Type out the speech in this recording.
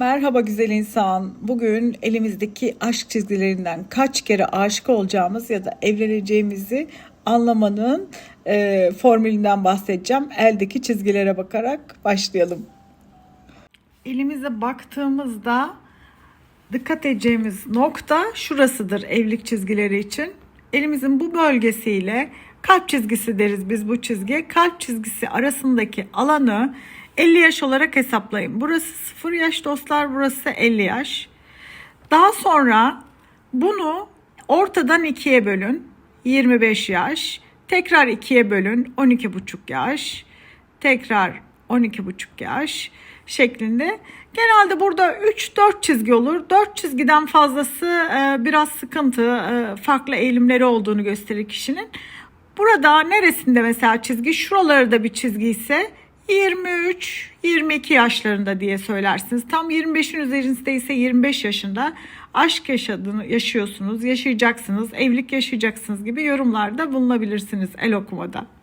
Merhaba güzel insan. Bugün elimizdeki aşk çizgilerinden kaç kere aşık olacağımız ya da evleneceğimizi anlamanın e, formülünden bahsedeceğim. Eldeki çizgilere bakarak başlayalım. Elimize baktığımızda dikkat edeceğimiz nokta şurasıdır evlilik çizgileri için. Elimizin bu bölgesiyle kalp çizgisi deriz biz bu çizgiye. Kalp çizgisi arasındaki alanı 50 yaş olarak hesaplayın. Burası 0 yaş dostlar, burası 50 yaş. Daha sonra bunu ortadan ikiye bölün. 25 yaş. Tekrar ikiye bölün. 12,5 yaş. Tekrar 12,5 yaş şeklinde. Genelde burada 3-4 çizgi olur. 4 çizgiden fazlası e, biraz sıkıntı, e, farklı eğilimleri olduğunu gösterir kişinin. Burada neresinde mesela çizgi? Şuralarda bir çizgi ise 23-22 yaşlarında diye söylersiniz. Tam 25'in üzerinde ise 25 yaşında aşk yaşadığını yaşıyorsunuz, yaşayacaksınız, evlilik yaşayacaksınız gibi yorumlarda bulunabilirsiniz el okumada.